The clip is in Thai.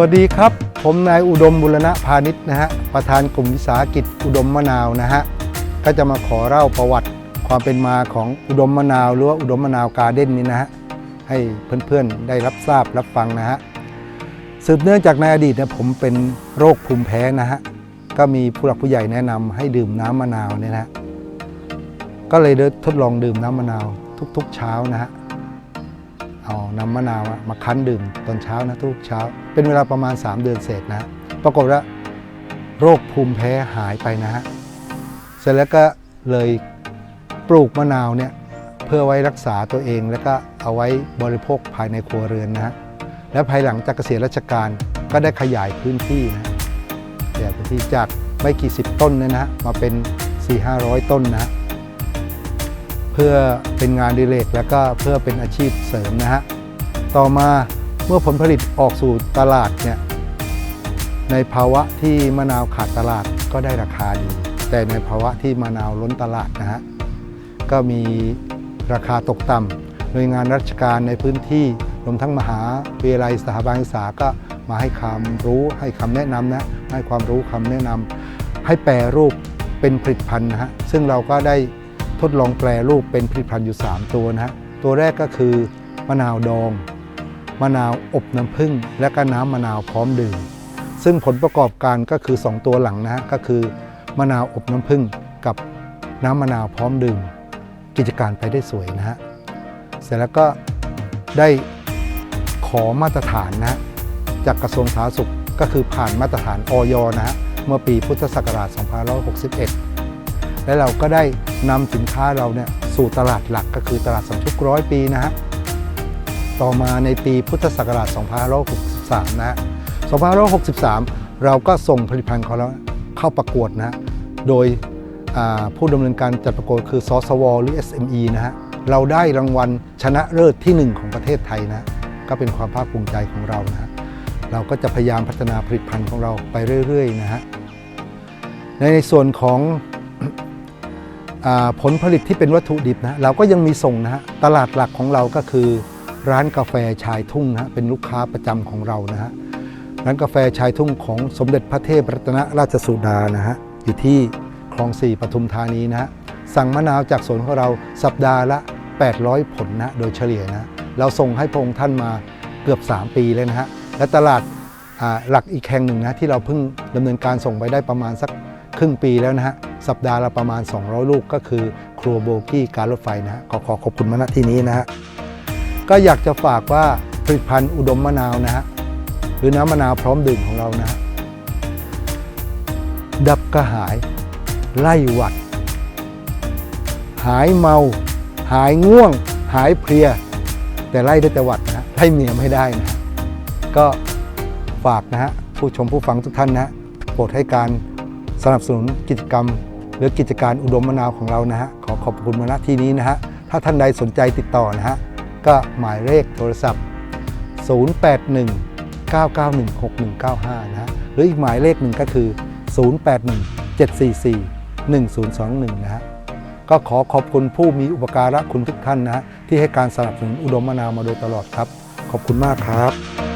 วัสดีครับ ผมนายอุดมบุรณะพาณิชย์นะฮะประธานกลุ่มวิสาหกิจอุดมมะนาวนะฮะก็จะมาขอเล่าประวัติความเป็นมาของอุดมมะนาว หรือว่าอุดมมะนาวการ์เด้นนี้นะฮะให้เพื่อนๆได้รับทราบรับฟังนะฮะสืบเนื่องจากในอดีตเนี่ยผมเป็นโรคภูมิแพ้นะฮะก็มีผู้หลักผู้ใหญ่แนะนำให้ดื่มน้ำมะนาวเนี่ยนะฮะก็เลยได้ทดลองดื่มน้ำมะนาวทุกๆเช้านะฮะ เอาน้ำมะนาวมาคั้นดื่มตอนเช้านะทุกเช้า เป็นเวลาประมาณ 3 เดือนเศษนะ ปรากฏว่าโรคภูมิแพ้หายไปนะฮะ เสร็จแล้วก็เลยปลูกมะนาวเนี่ยเพื่อไว้รักษาตัวเอง แล้วก็เอาไว้บริโภคภายในครัวเรือนนะฮะ และภายหลังจากเกษียณราชการก็ได้ขยายพื้นที่นะขยายพื้นที่จากไม่กี่สิบต้นเนี่ยนะฮะมาเป็น 4-500 ต้นนะฮะ เพื่อเป็นงานดิเรกแล้วก็เพื่อเป็นอาชีพเสริมนะฮะต่อมาเมื่อผลผลิตออกสู่ตลาดเนี่ยในภาวะที่มะนาวขาดตลาดก็ได้ราคาดี แต่ในภาวะที่มะนาวล้นตลาดนะฮะก็มีราคาตกต่ำหน่วยงานราชการในพื้นที่รวมทั้งมหาวิทยาลัยสถาบันศึกษาก็มาให้ความรู้ให้คำแนะนำนะให้ความรู้คำแนะนำให้แปรรูปเป็นผลิตภัณฑ์นะฮะซึ่งเราก็ได้ ทดลองแปรรูปเป็นผลิตภัณฑ์อยู่ 3 ตัวนะฮะตัวแรกก็คือมะนาวดอง มะนาวอบน้ำผึ้งและก็น้ำมะนาวพร้อมดื่มซึ่งผลประกอบการก็คือ 2 ตัวหลังนะฮะก็คือมะนาวอบน้ำผึ้งกับน้ำมะนาวพร้อมดื่ม กิจการไปได้สวยนะฮะเสร็จแล้วก็ได้ขอมาตรฐานนะจากกระทรวงสาธารณสุขก็คือผ่านมาตรฐานออยนะฮะเมื่อปีพุทธศักราช 2561 และเราก็ได้นำสินค้าเราเนี่ยสู่ตลาดหลักก็คือตลาดสำชุกร้อยปีนะฮะต่อมาในปีพุทธศักราช 2563 นะฮะ 2563 เราก็ส่งผลิตภัณฑ์ของเราเข้าประกวดนะฮะ โดยผู้ดำเนินการจัดประกวดคือสสว หรือ SME นะฮะ เราได้รางวัลชนะเลิศที่ 1 ของประเทศไทยนะ ก็เป็นความภาคภูมิใจของเรานะฮะ เราก็จะพยายามพัฒนาผลิตภัณฑ์ของเราไปเรื่อยๆนะฮะ ในส่วนของ ผลผลิตที่เป็นวัตถุดิบนะเราก็ยังมีส่งนะฮะตลาดหลักของเราก็คือ ร้านกาแฟชายทุ่งนะฮะเป็นลูกค้าประจำของเรานะฮะร้านกาแฟชายทุ่งของสมเด็จพระเทพรัตนราชสุดานะฮะอยู่ที่คลองสี่ปทุมธานีนะฮะสั่งมะนาวจากสวนของเราสัปดาห์ละ 800 ผลนะโดยเฉลี่ยนะเราส่งให้พระองค์ท่านมาเกือบ 3 ปีเลยนะฮะและตลาดหลักอีกแห่งหนึ่งนะที่เราเพิ่งดำเนินการส่งไปได้ประมาณสักครึ่งปีแล้วนะฮะ สัปดาห์ละประมาณ 200 ลูกก็คือครัวโบกี้การรถไฟนะฮะขอขอบคุณมาณที่นี้นะฮะก็อยากจะฝากว่าผลิตภัณฑ์อุดมมะนาวนะฮะหรือน้ำมะนาวพร้อมดื่มของเรานะฮะดับกระหาย ไล่หวัด หายเมา หายง่วง หายเพลีย แต่ไล่ได้แต่หวัดนะฮะไล่เมียไม่ได้นะฮะก็ฝากนะฮะผู้ชมผู้ฟังทุกท่านนะฮะโปรดให้การสนับสนุนกิจกรรม หรือกิจการอุดมมะนาวของเรานะฮะขอขอบคุณมาณที่นี้นะฮะถ้าท่านใดสนใจติดต่อนะฮะก็หมายเลขโทรศัพท์ 081 991 6195 นะฮะหรืออีกหมายเลขหนึ่งก็คือ 081 744 1021 นะฮะก็ขอขอบคุณผู้มีอุปการะคุณทุกท่านนะฮะที่ให้การสนับสนุนอุดมมะนาวมาโดยตลอดครับ ขอบคุณมากครับ